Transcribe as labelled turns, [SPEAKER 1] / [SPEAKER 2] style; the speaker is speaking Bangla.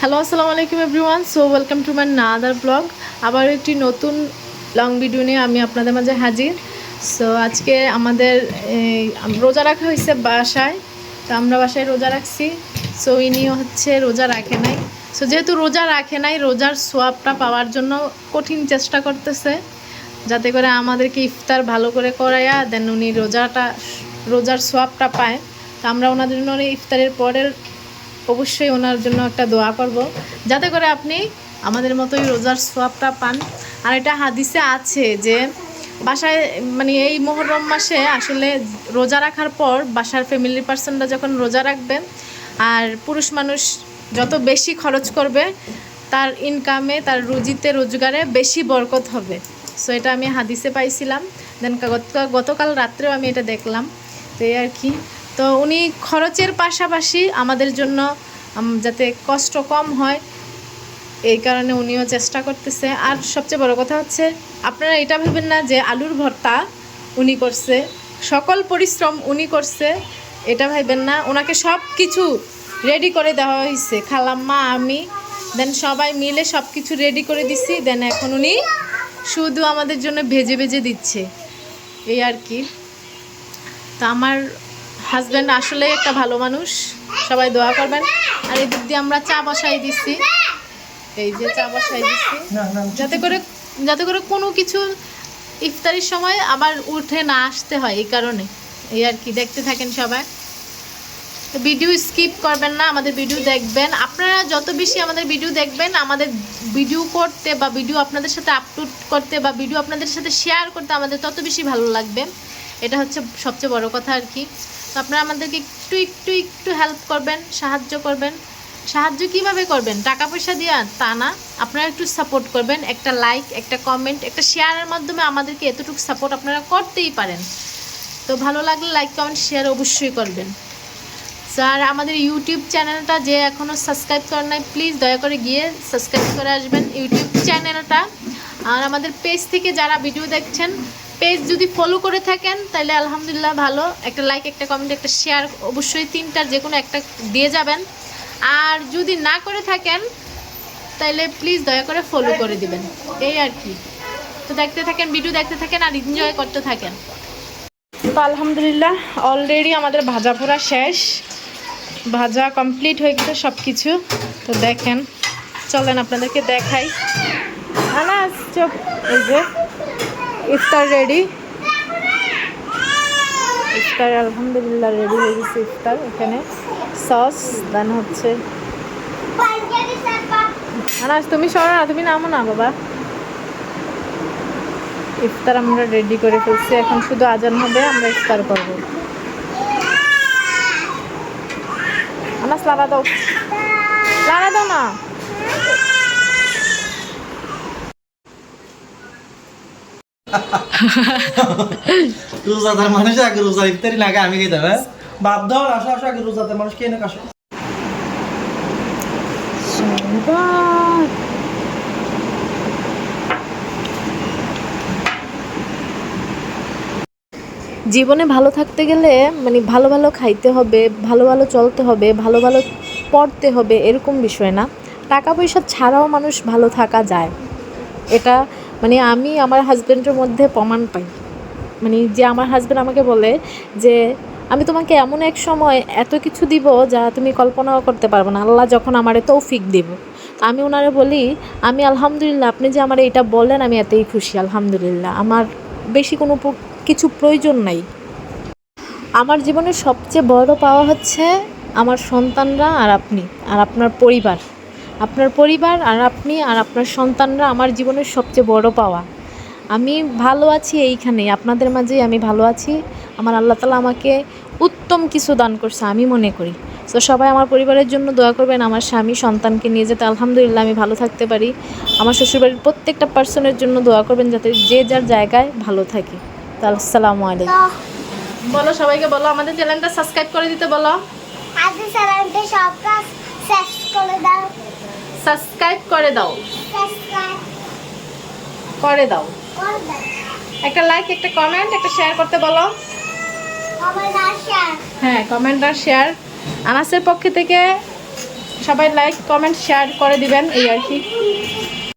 [SPEAKER 1] হ্যালো আসসালামু আলাইকুম everyone so welcome to my another blog আবার একটি নতুন লং ভিডিও নিয়ে আমি আপনাদের মাঝে হাজির। সো আজকে আমাদের রোজা রাখা হয়েছে বাসায়। তো আমরা বাসায় রোজা রাখছি। সো ইনিও হচ্ছে রোজা রাখে নাই। সো যেহেতু রোজা রাখে নাই, রোজার সোয়াবটা পাওয়ার জন্য কঠিন চেষ্টা করতেছে। যাতে করে আমাদেরকে ইফতার ভালো করে করাইয়া দেন উনি রোজাটা রোজার সোয়াবটা পায়, তো আমরা ওনাদের জন্য ইফতারের পরের অবশ্যই ওনার জন্য একটা দোয়া করব। যাতে করে আপনি আমাদের মতোই রোজার সোয়াবটা পান। আর এটা হাদিসে আছে যে, বাসায় মানে এই মোহরম মাসে আসলে রোজা রাখার পর বাসার ফ্যামিলি পার্সনরা যখন রোজা রাখবে আর পুরুষ মানুষ যত বেশি খরচ করবে, তার ইনকামে তার রুজিতে, রোজগারে বেশি বরকত হবে। সো এটা আমি হাদিসে পাইছিলাম। দেন গতকাল রাত্রেও আমি এটা দেখলাম। তো এই আর কি। তো উনি খরচের পাশাপাশি আমাদের জন্য যাতে কষ্ট কম হয়, এই কারণে উনিও চেষ্টা করতেছে। আর সবচেয়ে বড় কথা হচ্ছে, আপনারা এটা ভেবেন না যে আলুর ভর্তা উনি করছে, সকল পরিশ্রম উনি করছে, এটা ভাববেন না। ওনাকে সব কিছু রেডি করে দেওয়া হয়েছে খালাম্মা আমি দেন সবাই মিলে সব কিছু রেডি করে দিছি দেন এখন উনি শুধু আমাদের জন্য ভেজে ভেজে দিচ্ছে। এই আর কি। তো আমার হাজব্যান্ড আসলে একটা ভালো মানুষ সবাই দোয়া করবেন। আর এদিক দিয়ে আমরা চা বসাই দিচ্ছি। এই যে চা বসাই দিচ্ছি। যাতে করে যাতে করে কোনো কিছু ইফতারির সময় আবার উঠে না আসতে হয় এই কারণে। এই আর কি দেখতে থাকেন সবাই। ভিডিও স্কিপ করবেন না আমাদের ভিডিও দেখবেন। আপনারা যত বেশি আমাদের ভিডিও দেখবেন আমাদের ভিডিও করতে বা ভিডিও আপনাদের সাথে আপলোড করতে বা ভিডিও আপনাদের সাথে শেয়ার করতে আমাদের তত বেশি ভালো লাগবে। এটা হচ্ছে সবচেয়ে বড় কথা আর কি। তো আপনারা আমাদেরকে একটু একটু একটু হেল্প করবেন, সাহায্য করবেন। সাহায্য কীভাবে করবেন? টাকা পয়সা দিয়ে তা না। আপনারা একটু সাপোর্ট করবেন, একটা লাইক একটা কমেন্ট একটা শেয়ারের মাধ্যমে আমাদেরকে এতটুকু সাপোর্ট আপনারা করতেই পারেন। তো ভালো লাগলে লাইক কমেন্ট শেয়ার অবশ্যই করবেন। স্যার, আমাদের ইউটিউব চ্যানেলটা যে এখনও সাবস্ক্রাইব করেন নাই প্লিজ দয়া করে গিয়ে সাবস্ক্রাইব করে আসবেন ইউটিউব চ্যানেলটা আর আমাদের পেজ থেকে যারা ভিডিও দেখছেন পেজ যদি ফলো করে থাকেন, তাহলে আলহামদুলিল্লাহ ভালো। একটা লাইক একটা কমেন্ট একটা শেয়ার অবশ্যই তিনটার যে কোনো একটা দিয়ে যাবেন। আর যদি না করে থাকেন, তাহলে প্লিজ দয়া করে ফলো করে দিবেন। এই আর কি। তো দেখতে থাকেন ভিডিও দেখতে থাকেন আর এনজয় করতে থাকেন। তো আলহামদুলিল্লাহ অলরেডি আমাদের ভাজা পোড়া শেষ। ভাজা কমপ্লিট হয়ে গেছে সব কিছু তো দেখেন, চলেন আপনাদেরকে দেখাই। আনাস চোখ এই যে। ইফতার রেডি ইফতার আলহামদুলিল্লাহ রেডি হয়ে গেছে ইফতার এখানে। সস দেন হচ্ছে আনাস, তুমি সরো না, তুমি নামো না বাবা ইফতার আমরা রেডি করে ফেলছি। এখন শুধু আজান হবে, আমরা ইফতার করব। আনাস লাড়া দাও। লাড়া দাও না।
[SPEAKER 2] রোজাদার মানুষ আগে রোজা ইফতারি আগে আমি খেতে হবে বাপ দাও আসো আসো আগে রোজাদার মানুষ না আসো।
[SPEAKER 1] জীবনে ভালো থাকতে গেলে মানে ভালো ভালো খাইতে হবে ভালো ভালো চলতে হবে ভালো ভালো পড়তে হবে এরকম বিষয় না। টাকা পয়সা ছাড়াও মানুষ ভালো থাকা যায়। এটা মানে আমি আমার হাজব্যান্ডের মধ্যে প্রমাণ পাই। মানে যে আমার হাজব্যান্ড আমাকে বলে যে, আমি তোমাকে এমন এক সময় এত কিছু দিব যা তুমি কল্পনাও করতে পারবে না। আল্লাহ যখন আমারে তৌফিক দিব। আমি ওনারে বলি, আমি আলহামদুলিল্লাহ, আপনি যে আমার এটা বললেন আমি এতেই খুশি, আলহামদুলিল্লাহ। আমার বেশি কোনো কিছু প্রয়োজন নাই। আমার জীবনের সবচেয়ে বড় পাওয়া হচ্ছে আমার সন্তানরা আর আপনি, আর আপনার পরিবার। আপনার পরিবার আর আপনি আর আপনার সন্তানরা আমার জীবনের সবচেয়ে বড় পাওয়া। আমি ভালো আছি এইখানে আপনাদের মাঝেই আমি ভালো আছি। আমার আল্লাহ তালা আমাকে উত্তম কিছু দান করছে আমি মনে করি। তো সবাই আমার পরিবারের জন্য দোয়া করবেন আমার স্বামী সন্তানকে নিয়ে যেতে আলহামদুলিল্লাহ আমি ভালো থাকতে পারি। আমার শ্বশুরবাড়ির প্রত্যেকটা পার্সনের জন্য দোয়া করবেন যাতে যে যার জায়গায় ভালো থাকে। তো আসসালামু আলাইকুম। বলো সবাইকে বলো আমাদের চ্যানেলটা সাবস্ক্রাইব করে দিতে বলো।
[SPEAKER 3] আজকে সব কাজ
[SPEAKER 1] সাবস্ক্রাইব করে দাও। করে দাও। একটা লাইক একটা কমেন্ট একটা শেয়ার করতে বলো। হ্যাঁ কমেন্ট আর শেয়ার আনাসের পক্ষ থেকে সবাই লাইক কমেন্ট শেয়ার করে দিবেন এই আর কি।